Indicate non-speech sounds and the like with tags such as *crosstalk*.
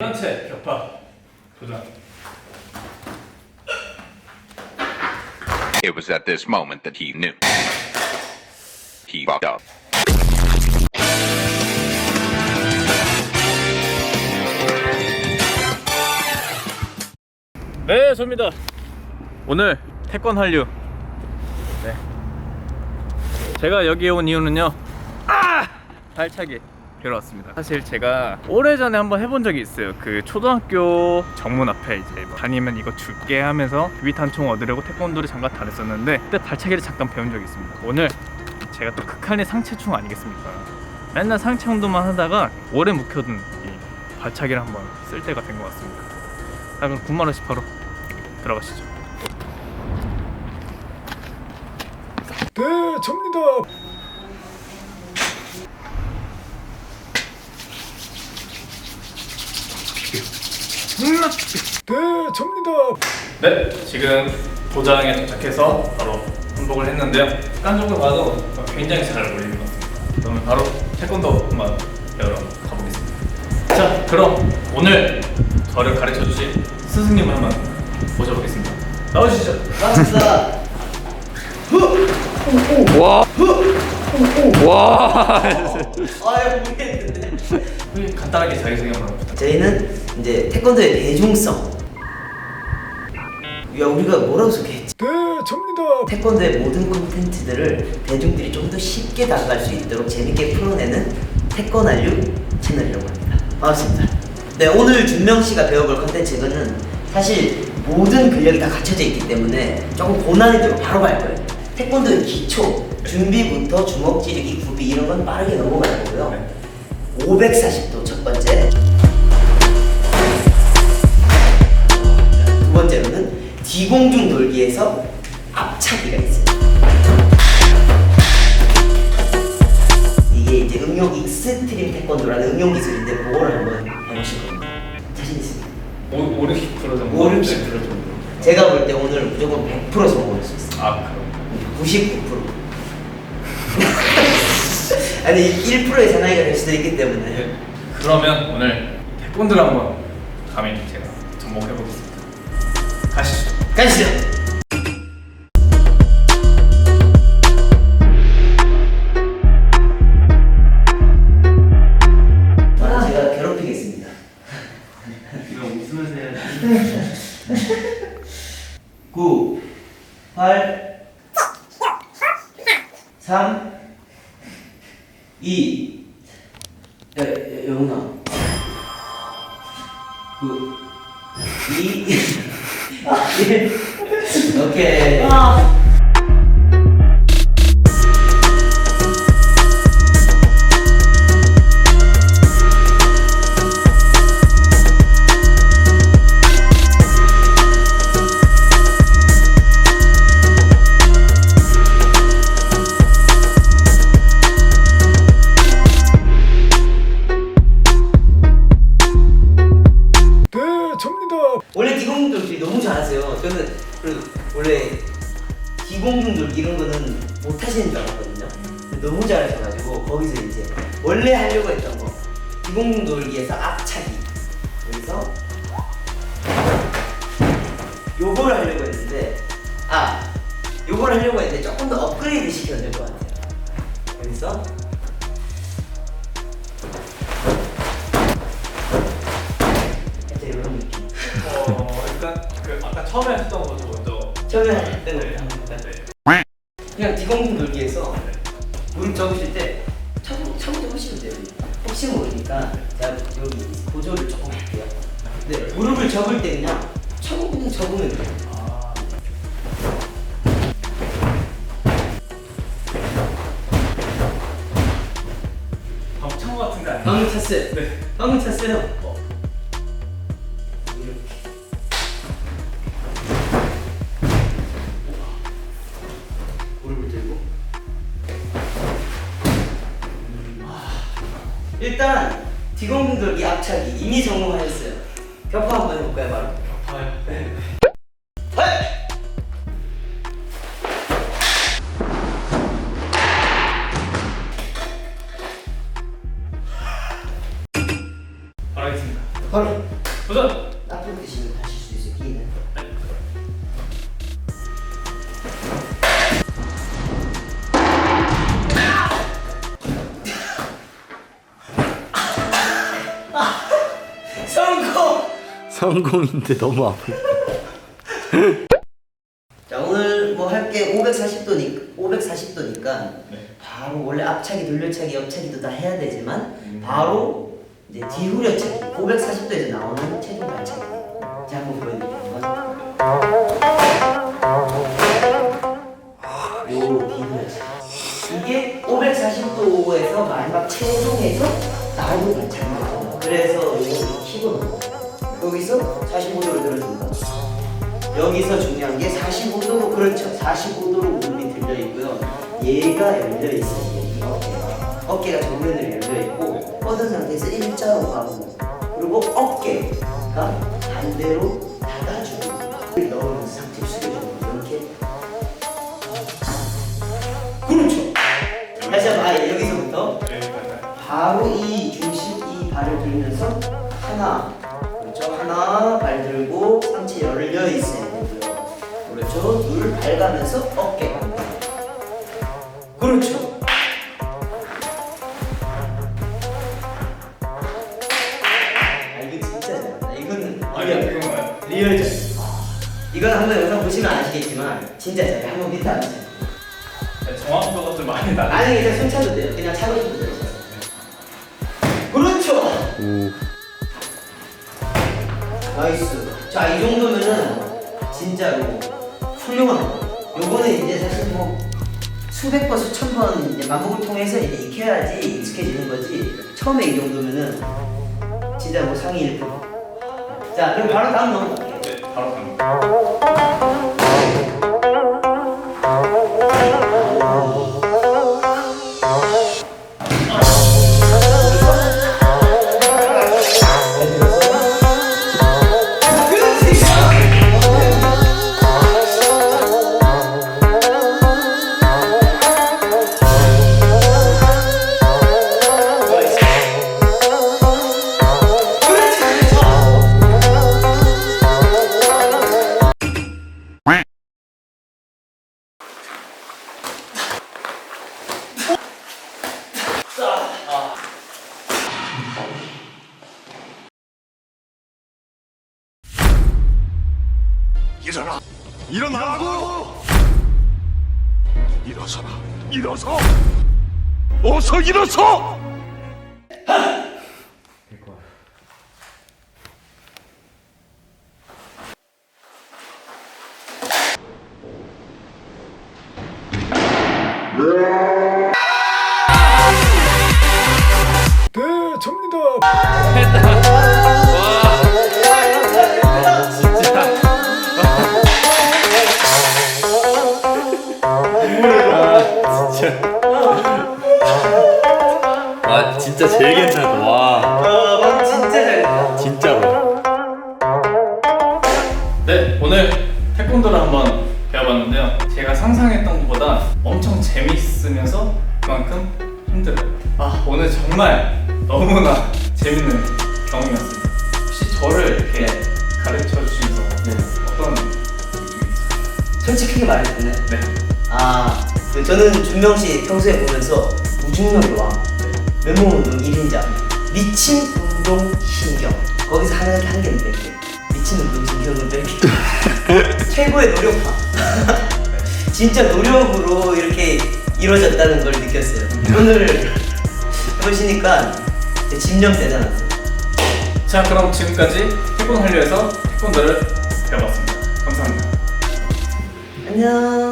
전체 격파 도전. It was at this moment that he knew. He fucked up. 네, 접니다. 오늘 태권 한류. 네. 제가 여기에 온 이유는요. 아! 발차기 배러 왔습니다. 사실 제가 오래전에 한번 해본 적이 있어요. 그 초등학교 정문 앞에 이제 뭐 다니면 이거 줄게 하면서 위탄총 얻으려고 태권도를 잠깐 다녔었는데 그때 발차기를 잠깐 배운 적이 있습니다. 오늘 제가 또 극한의 상체충 아니겠습니까? 맨날 상체 운동만 하다가 오래 묵혀둔 이 발차기를 한번 쓸 때가 된 것 같습니다. 자 그럼 9만 원씩 바로 들어가시죠. 네, 접니다. 네, 접니다. 네, 지금 도장에 도착해서 바로 한복을 했는데요. 깐족을 봐도 굉장히 잘 어울리는 것 같습니다. 그러면 바로 태권도 한번 배우러 가보겠습니다. 자, 그럼 오늘 저를 가르쳐 주실 스승님을 한번 모셔보겠습니다. 나오시죠. 반갑습니다. 아유 모르겠는데. 간단하게 자기소개 한번 부탁드립니다. 저희는 이제 태권도의 대중성. 야 우리가 뭐라고 소개했지? 네, 접니다. 태권도의 모든 콘텐츠들을 대중들이 좀 더 쉽게 다가갈 수 있도록 재밌게 풀어내는 태권한류 채널이라고 합니다. 반갑습니다. 네 오늘 준명 씨가 배워볼 컨텐츠는 사실 모든 근력이 다 갖춰져 있기 때문에 조금 고난이도로 바로 갈 거예요. 태권도의 기초 준비부터 주먹 찌르기, 굽이 이런 건 빠르게 넘어갈 거고요. 네. 540도 첫 번째. 두 번째로는 뒤공중 돌기에서 앞차기가 있어요. 이게 이제 응용 익스트림 태권도라는 응용 기술인데 그거를 한번 해보실 겁니다. 자신 있습니다. 5, 60% 정도. 5, 60% 네. 정도. 제가 볼 때 오늘 무조건 100% 성공할 수 있어요. 아, 그럼. 99%. *laughs* 아니 1%의 사나이가 될 수도 있기 때문에. 네. 그러면 오늘 태권도를 한번 감히 제가 접목해 보겠습니다. 가시죠. 가시죠. 영훈아. 9, 2, 1. 오케이. 네, 접니다. 원래 기공중 돌기 너무 잘하세요. 저는 그 원래 기공중 돌기 이런 거는 못 하시는 줄 알았거든요. 너무 잘하셔가지고 거기서 이제 원래 하려고 했던 거 기공중 돌기에서 앞차기 여기서 요걸 하려고 했는데 아 요걸 하려고 했는데 조금 더 업그레이드 시켜야 될 것 같아요. 여기서 일단 그 아까 처음에 했던 것도 먼저 처음에 할 때는 합니다. 네. 그냥 뒤공중 돌기에서 무릎 접으실 때 차고 차고 하시면 돼요. 혹시 모르니까 제가 여기 보조를 조금 할게요. 네, 무릎을 접을 때 그냥 차고 그냥 접으면 돼요. 아, 방청 같은 거 아니에요? 방금 찼어요. 네. 방금 찼어요. 일단 돌기 앞차기 이미 성공하셨어요. 격파 한번 해볼까요, 바로? 아파요. 네. 바로 하겠습니다. 바로 도전! 앞으로 드시 성공인데 너무 아프. 자 오늘 뭐 할 게 540도니까 540도니까 바로 원래 앞차기, 돌려차기, 옆차기도 다 해야 되지만 바로 이제 뒤후려차기 540도에서 나오는 체중 발차기. 자 한번 보여드릴게요. 요 여기서 중요한 게 45도로 그렇죠. 45도로 무릎이 들려 있고요. 얘가 열려 있어요. 이 어깨가 어깨가 정면으로 열려 있고 뻗은 상태에서 일자로 가고 그리고 어깨가 반대로 닫아주고 넣은 상태 숙여주고 이렇게. 그렇죠. 다시 한번 아예 여기서부터. 바로 이 중심 이 발을 들면서 하나 그렇죠. 하나 발 들고 상체 열려 있어야 되고요 그렇죠 둘 발가면서 어깨 그렇죠. 아 이거 진짜 잘한다. 이거는 리얼. 리얼 잘. 이건 한번 영상 보시면 아시겠지만 진짜 잘해 한번 밑에 앉으세요 정확도가 좀 많이 나. 아니 그냥 손 차도 돼요. 그냥 차고도 돼요. 그렇죠. 오. 나이스. 자, 이 정도면은 진짜로 훌륭한 거. 요거는 이제 사실 뭐 수백 번, 수천 번 이제 반복을 통해서 이제 익혀야지 익숙해지는 거지. 처음에 이 정도면은 진짜 뭐 상위 1%. 자, 그럼 바로 다음 넘어갈게요. 네, 바로 갑니 일어나! 일어나라고! 일어서라! 일어서! 어서 일어서! 네, 접니다. *laughs* 아 진짜 제일 괜찮다. 와. 아, 진짜 잘했다. 진짜로. 네, 오늘 태권도를 한번 배워봤는데요. 제가 상상했던 것보다 엄청 재밌으면서 그만큼 힘들어요. 아, 오늘 정말 너무나 재밌는 경험이었습니다. 혹시 저를 이렇게 가르쳐 주시면서 어떤 느낌이 있어요? 솔직하게 말해주네. 네. 아, 그 저는 준명 씨 평소에 보면서 무중력의 왕, 맨몸 운동 1인자, 미친 운동 신경. 거기서 하나 한 개는 뺄게. 미친 운동 신경은 뺄게. *laughs* 최고의 노력파. *laughs* 진짜 노력으로 이렇게 이루어졌다는 걸 느꼈어요. 오늘 해보시니까 진정 대단하세요. 자, 그럼 지금까지 태권 한류에서 태권도를 배워봤습니다. 감사합니다. 안녕.